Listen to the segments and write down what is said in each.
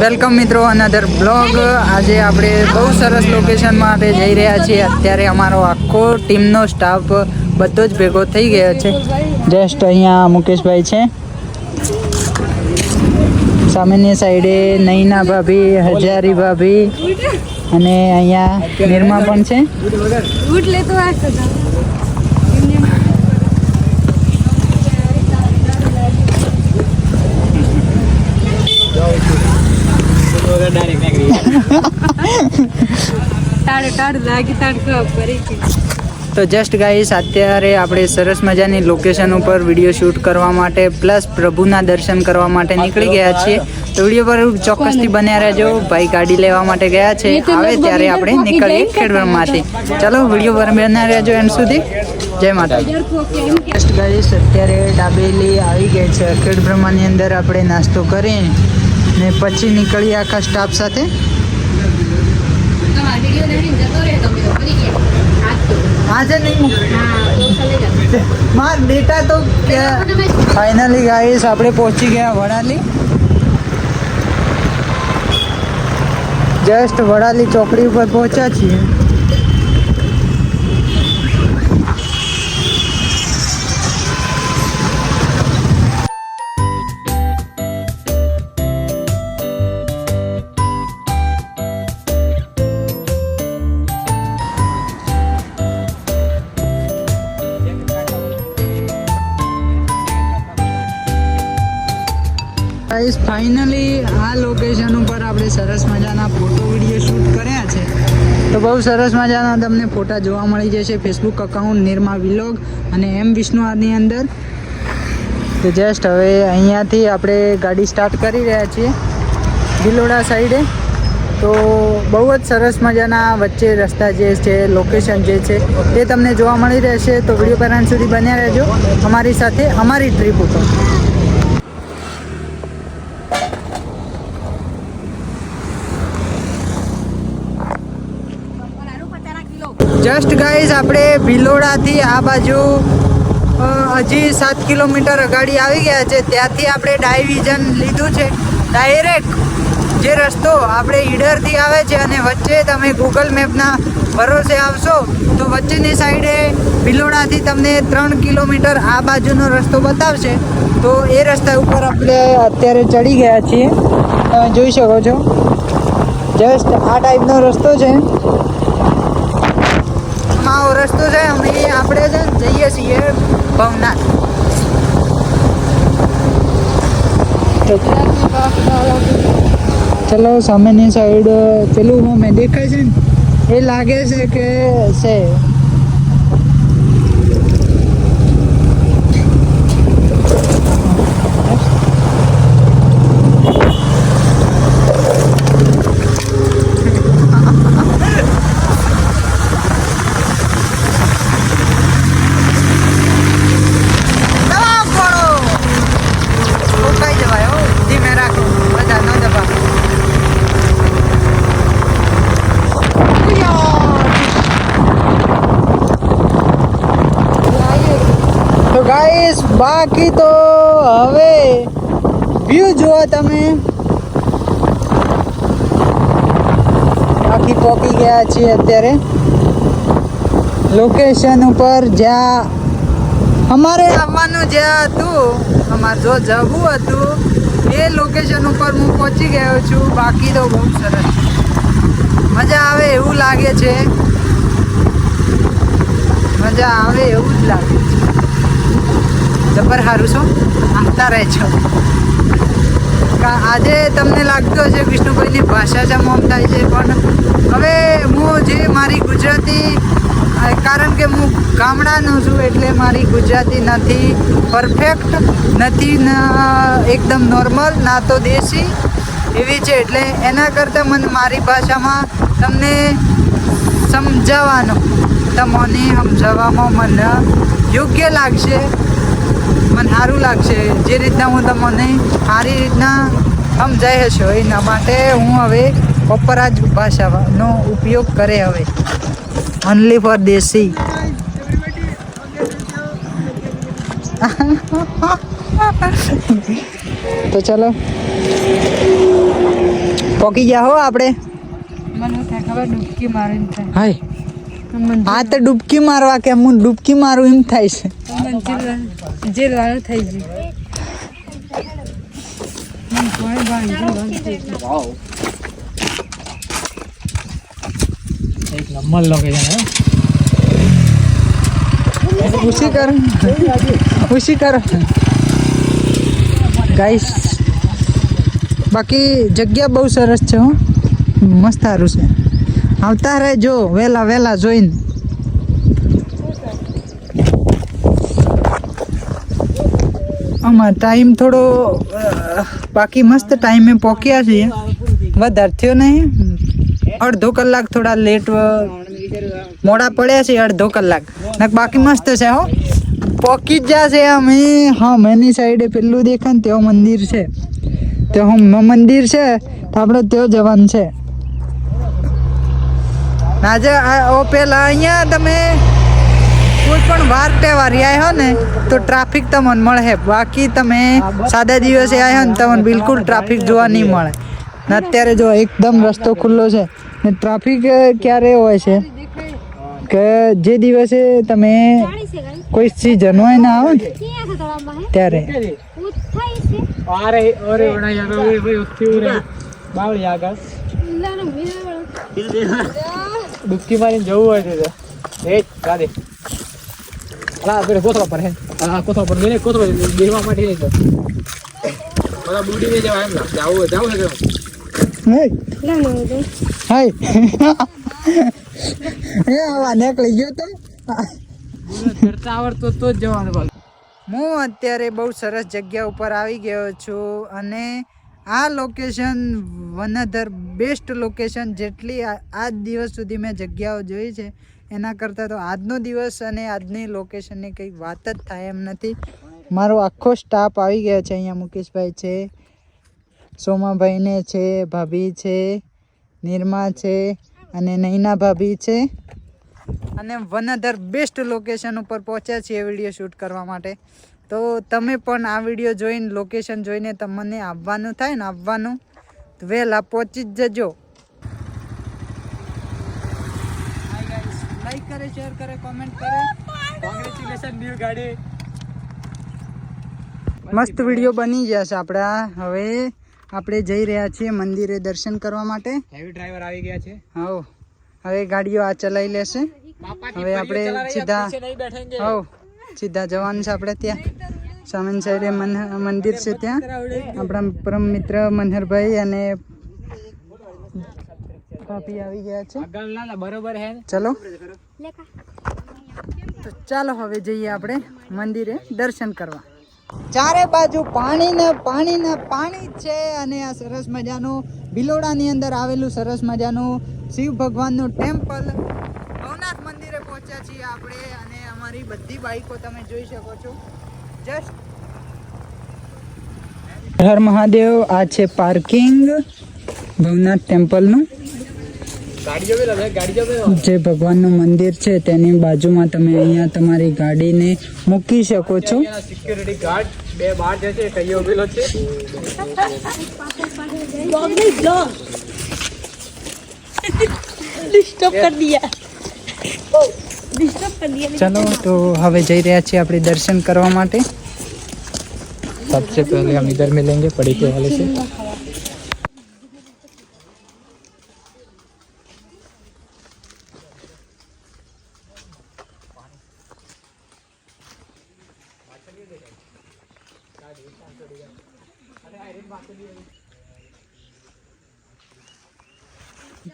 Welcome મિત્રો another blog આજે આપણે બહુ સરસ લોકેશન માટે જઈ રહ્યા છીએ. અત્યારે અમારો આખો ટીમનો સ્ટાફ બધો જ ભેગો થઈ ગયો છે. જસ્ટ અહીંયા મુકેશભાઈ છે. સામેની સાઈડે નૈના ભાભી, હજારી ભાભી અને અહીંયા નિર્મા પણ છે. લાગી કરી તો જસ્ટ ગાઈસ અત્યારે આપણે સરસ મજાની લોકેશન ઉપર વીડિયો શૂટ કરવા માટે પ્લસ પ્રભુના દર્શન કરવા માટે નીકળી ગયા છીએ. તો વીડિયો પર ચોક્કસથી બન્યા રહેજો. ભાઈ ગાડી લેવા માટે ગયા છે. આવે ત્યારે આપણે નીકળીએ ખેડવણમાંથી ચલો વીડિયો પર બન્યા રહેજો એન્ડ સુધી. જય માતા જસ્ટ ગાઈસ અત્યારે ડાબેલી આવી ગઈ છે. ખેડ બ્રહ્માની અંદર આપણે નાસ્તો કરી. ને પછી નીકળી આખા સ્ટાફ સાથે. આજે નહીં માર બેટા તો ફાઇનલી ગાઈસ આપણે પહોંચી ગયા વડાલી. જસ્ટ વડાલી ચોકડી ઉપર પહોંચ્યા છીએ. ગાઈસ ફાઇનલી આ લોકેશન ઉપર આપણે સરસ મજાના ફોટો વીડિયો શૂટ કર્યા છે. તો બહુ સરસ મજાના તમને ફોટા જોવા મળી જશે ફેસબુક અકાઉન્ટ નિર્મા વિલોગ અને એમ વિષ્ણુ આરની અંદર. તો જસ્ટ હવે અહીંયાથી આપણે ગાડી સ્ટાર્ટ કરી રહ્યા છીએ. ભિલોડા સાઈડે તો બહુ જ સરસ મજાના વચ્ચે રસ્તા જે છે લોકેશન જે છે તે તમને જોવા મળી રહેશે. તો વીડિયો પર સુધી બન્યા રહેજો. અમારી સાથે અમારી ટ્રીપ ઉપર. જસ્ટ ગાઈઝ આપણે ભિલોડાથી આ બાજુ હજી સાત કિલોમીટર અગાડી આવી ગયા છે. ત્યાંથી આપણે ડાયવિઝન લીધું છે. ડાયરેક્ટ જે રસ્તો આપણે ઈડરથી આવે છે અને વચ્ચે તમે ગૂગલ મેપના ભરોસે આવશો, તો વચ્ચેની સાઈડે ભિલોડાથી તમને ત્રણ કિલોમીટર આ બાજુનો રસ્તો બતાવશે. તો એ રસ્તા ઉપર આપણે અત્યારે ચડી ગયા છીએ. તમે જોઈ શકો છો. જસ્ટ આ ટાઈપનો રસ્તો છે આવો રસ્તો આપણે છે ને જઈએ છીએ ભવનાથ. ચલો, સામેની સાઈડ પેલું મેં દેખાય છે ને, એ લાગે છે કે છે દબાવ પડો રોકાઈ જવાય હો ધીમે રાખો બધા ન દબાવ તો ગાઈસ બાકી તો હવે વ્યૂ જુઓ તમે. બાકી પહોંચી ગયા છીએ અત્યારે. લોકેશન ઉપર જ્યાં અમારે આવવાનું જ્યાં હતું, અમારે જો જવું હતું, એ લોકેશન ઉપર હું પહોંચી ગયો છું. બાકી તો બહુ સરસ. મજા આવે એવું લાગે છે. મજા આવે એવું જ લાગે. જબર સારું છો? આવતા રહેજો આજે તમને લાગતો હશે વિષ્ણુભાઈની ભાષા જ મોમ થાય છે, પણ હવે હું જે મારી ગુજરાતી કારણ કે હું ગામડાનો છું એટલે મારી ગુજરાતી નથી પરફેક્ટ નથી એકદમ નોર્મલ ના તો દેશી, એવી છે. એટલે એના કરતાં મને મારી ભાષામાં તમને સમજાવવાનો, તમને સમજાવવામાં મને યોગ્ય લાગશે. મને સારું લાગશે. જે રીતના હું તમને સારી રીતના સમજાય હશો એના માટે હું હવે કોપરા જ ભાષાનો ઉપયોગ કરે હવે. ઓનલી ફોર દેશી. તો ચલો. પોકી ગયા હો આપણે? મને થાય ખબર ડૂબકી મારીને થાય. હાય. હા તો ડૂબકી મારવા કે હું ડૂબકી મારું એમ થાય છે. જેલ વાળું થઈ ગયું. એક નંબર લોકેશન હે. ખુશી કરો. ખુશી કરો. ગાઈસ બાકી જગ્યા બહુ સરસ છે હો. મસ્ત સારું છે. આવતા રહેજો વહેલા વહેલા જોઈને. આમાં ટાઈમ થોડો બાકી મસ્ત ટાઈમે પહોંચ્યા છીએ. વધારે થયો નહીં. અડધો કલાક થોડા લેટ મોડા પડ્યા છે અડધો કલાક. ને બાકી મસ્ત છે, હો. પોકી જ જશે અમે હા મેની સાઈડે પેલું દેખાય ને ત્યાં મંદિર છે. તે હું મંદિર છે, તો આપણે તેઓ જવાનું છે. આજે પેલા અહીંયા તમે કોઈ પણ વાર તહેવાર આવ્યો ને તો ટ્રાફિક તમને મળે. બાકી તમે સાદા દિવસે આવ્યો ને તમને બિલકુલ ટ્રાફિક જોવા નહીં મળે. ને અત્યારે જો એકદમ રસ્તો ખુલ્લો છે ને ટ્રાફિક ક્યારે હોય છે? કે જે દિવસે તમે કોઈ સિઝન હોય ને આવો ને ત્યારે. ડૂબકી મારીને જવું હોય છે. એ જ ગાડી. અલા આપણે કોથળા પર હે. આ કોથળા પર મેને કોથળો દેવા માટે નહીં તો. બધા બુડી ને જવા એમ જાવું જાવું છે હે હાય. એ આવા નીકળી ગયો તો. કરતા આવડતો તો જ જવાનું બસ હું અત્યારે બહુ સરસ જગ્યા ઉપર આવી ગયો છું અને આ location one other best location જેટલી આ આજ દિવસ સુધી મેં જગ્યાઓ જોઈ છે. એના કરતાં તો આજનો દિવસ અને આજની લોકેશનની કંઈ વાત જ થાય એમ નથી. મારો આખો સ્ટાફ આવી ગયો છે અહીંયા, મુકેશભાઈ છે, સોમાભાઈને છે, ભાભી છે, નિર્મા છે અને નૈના ભાભી છે. અને વન અધર બેસ્ટ લોકેશન ઉપર પહોંચ્યા છીએ વીડિયો શૂટ કરવા માટે. તો તમે પણ આ વીડિયો જોઈને લોકેશન જોઈને તમને આવવાનું થાય ને, આવવાનું. વહેલા પહોંચી જ જજો. કરે શેર કરે કોમેન્ટ કરે. કોંગ્રેચ્યુલેશન ન્યુ ગાડી. મસ્ત વીડિયો બની ગયા છે આપણા. હવે આપણે જઈ રહ્યા છીએ મંદિરે દર્શન કરવા માટે. હેવી ડ્રાઈવર આવી ગયા છે. હવ. હવે ગાડીઓ આ ચલાવી લેશે. હવે આપણે સીધા હવ. સીધા જવાનું છે આપણે ત્યાં. સામેની સાઈડે મંદિર છે ત્યાં. આપણા પરમ મિત્ર મનહરભાઈ અને ભાભી આવી ગયા છે. બરોબર હે. ચલો. તો ચાલો હવે જઈએ આપણે મંદિરે દર્શન કરવા. ચારે બાજુ પાણી ને પાણી ને પાણી જ છે અને આ સરસ મજાનું ભિલોડાની અંદર આવેલું સરસ મજાનું શિવ ભગવાનનું ટેમ્પલ. ભવનાથ મંદિરે પહોંચ્યા છીએ આપણે અને અમારી બધી બાઈકો તમે જોઈ શકો છો. જસ્ટ હર મહાદેવ આ છે પાર્કિંગ ભવનાથ ટેમ્પલનું ગાડીઓ બી લગે ગાડીઓ બી જે ભગવાનનું મંદિર છે તેની બાજુમાં તમે અહીંયા તમારી ગાડીને મૂકી શકો છો સિક્યુરિટી ગાર્ડ બે બાર જે છે કઈઓ ઉભેલો છે ચલો તો હવે જઈ રહ્યા છીએ આપણે દર્શન કરવા માટે सबसे पहले हम इधर मिलेंगे पड़ी के वाले से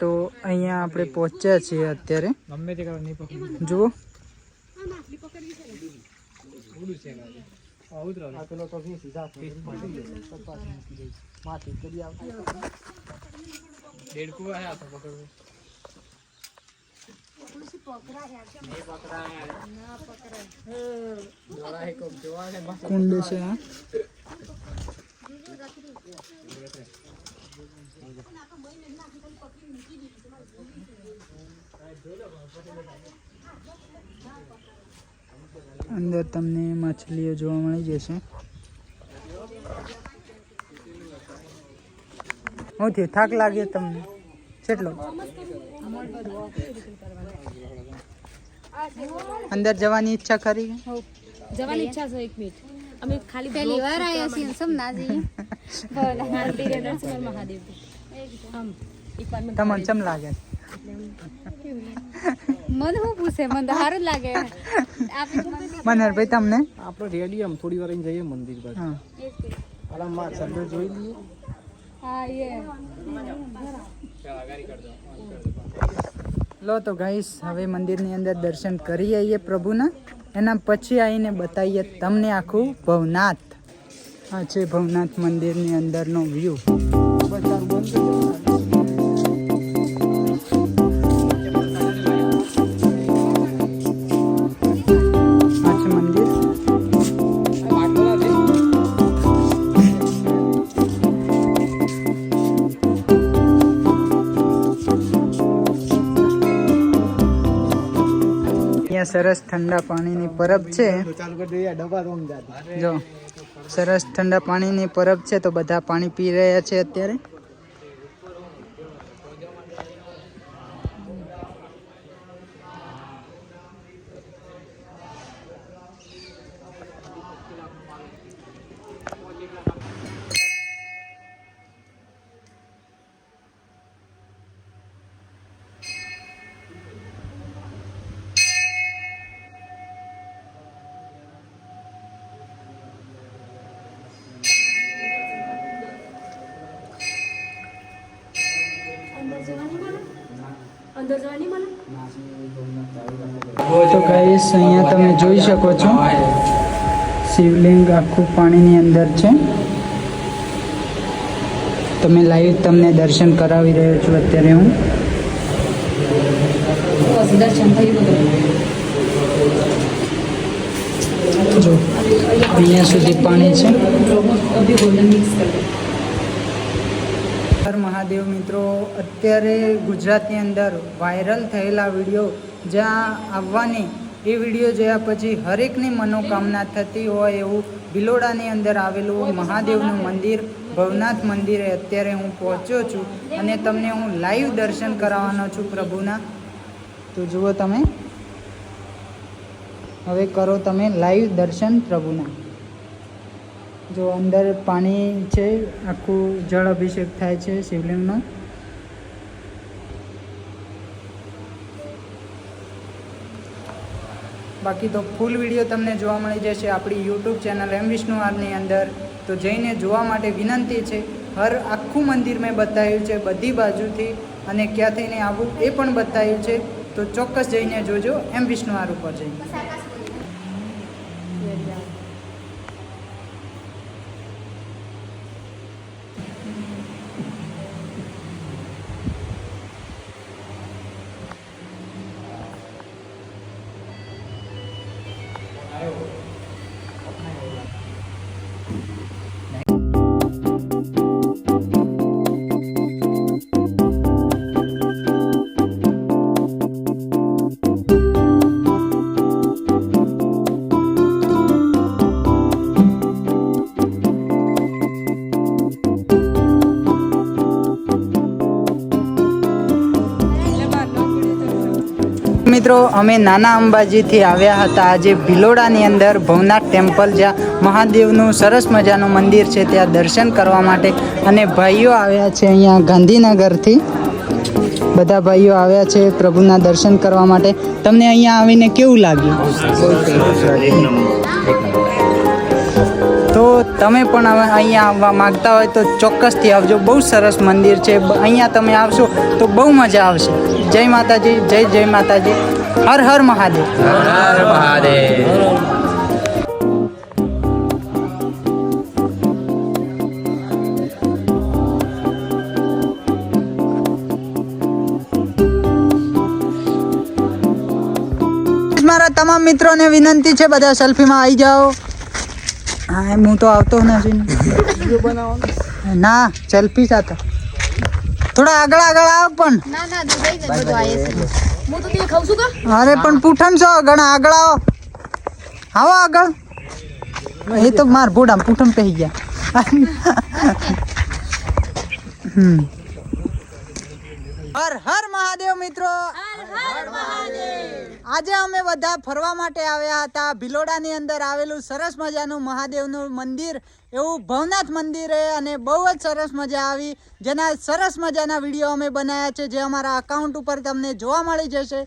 તો અહીંયા આપણે પહોંચ્યા છીએ અત્યારે. ગમે તે કરવા નહીં જુઓ દેડકું આયા તો પકડવું. કુંડ છે આ અંદર તમને માછલીઓ જોવા મળી જશે. ઓકે થાક લાગે તમને. કેટલો અંદર જવાની ઈચ્છા ખરી? જવાની ઈચ્છા છે એક મિનિટ. અમે ખાલી પહેલી વાર આવ્યા છીએ સમ ના જઈએ મંદિરે મહાદેવ. આમ તમને ચમ લાગે? મને હું પૂછે? મને તો સારું લાગે. આપી મનહરભાઈ તમને? આપણે રેડી આમ થોડી વાર જઈએ મંદિર પર. હા. આરામમાં સંદર જોઈ લઈએ. હા એ લો તો ગાઈસ હવે મંદિરની અંદર દર્શન કરી આવીએ પ્રભુના. એના પછી આવીને બતાવીએ તમને આખું ભવનાથ. આ છે ભવનાથ મંદિરની અંદરનો વ્યૂ આ સરસ ઠંડા પાણીની પરબ છે. જો, સરસ ઠંડા પાણીની પરબ છે તો બધા પાણી પી રહ્યા છે અત્યારે. તો ગાઈસ અહીંયા તમે જોઈ શકો છો શિવલિંગ આખું પાણીની અંદર છે તમે લાઈવ તમને દર્શન કરાવી રહ્યો છું અત્યારે હું દર્શન થઈ બધું જો અહીંયા સુધી પાણી છે હર મહાદેવ મિત્રો. અત્યારે ગુજરાતની અંદર વાયરલ થયેલા વીડિયો જ્યાં આવવાની એ વીડિયો જોયા પછી હરેકની મનોકામના થતી હોય એવું ભિલોડાની અંદર આવેલું મહાદેવનું મંદિર, ભવનાથ મંદિરે અત્યારે હું પહોંચ્યો છું અને તમને હું લાઈવ દર્શન કરાવવાનો છું પ્રભુના. તો જુઓ તમે. હવે કરો તમે લાઈવ દર્શન પ્રભુના. જો અંદર પાણી છે, આખું જળ અભિષેક થાય છે શિવલિંગનો. બાકી તો ફૂલ વીડિયો તમને જોવા મળી જશે આપણી યુટ્યુબ ચેનલ એમ વિષ્ણુ આરની અંદર. તો જઈને જોવા માટે વિનંતી છે, હર આખું મંદિર મેં બતાવ્યું છે બધી બાજુથી અને ક્યાં થઈને આવવું એ પણ બતાવ્યું છે. તો ચોક્કસ જઈને જોજો એમ વિષ્ણુ આર ઉપર જઈને. મિત્રો, અમે નાના અંબાજીથી આવ્યા હતા. આજે ભિલોડાની અંદર ભવનાથ ટેમ્પલ જ્યાં મહાદેવનું સરસ મજાનું મંદિર છે, ત્યાં દર્શન કરવા માટે અને ભાઈઓ આવ્યા છે અહીંયા ગાંધીનગરથી. બધા ભાઈઓ આવ્યા છે પ્રભુના દર્શન કરવા માટે. તમને અહીંયા આવીને કેવું લાગ્યું? તો તમે પણ હવે અહીંયા આવવા માંગતા હોય તો ચોક્કસથી આવજો. બહુ સરસ મંદિર છે. અહીંયા તમે આવશો તો બહુ મજા આવશે. જય માતાજી જય જય માતાજી. હર હર મહાદેવ. મારા તમામ મિત્રોને વિનંતી છે બધા સેલ્ફીમાં આવી જાઓ. હા એમ હું તો આવતો નથી ના સેલ્ફી સાથે. થોડા આગળ આગળ આવ પણ. ના ના દુબઈ જ બધું આવે હું તો તે ખાઉં છું કે? અરે પણ પૂઠમ છો ઘણા આગળ આવો. આવો આગળ. એ તો માર ભોડા પૂઠમ કહી ગયા. હમ. હર હર મહાદેવ મિત્રો. આજે અમે બધા ફરવા માટે આવ્યા હતા. ભિલોડાની અંદર આવેલું સરસ મજાનું મહાદેવનું મંદિર. એવું ભવનાથ મંદિર અને બહુ જ સરસ મજા આવી. જેના સરસ મજાના વીડિયો અમે બનાવ્યા છે, જે અમારા અકાઉન્ટ ઉપર તમને જોવા મળી જશે.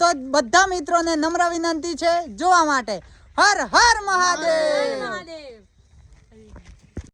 તો બધા મિત્રોને નમ્ર વિનંતી છે, જોવા માટે. હર હર મહાદેવ!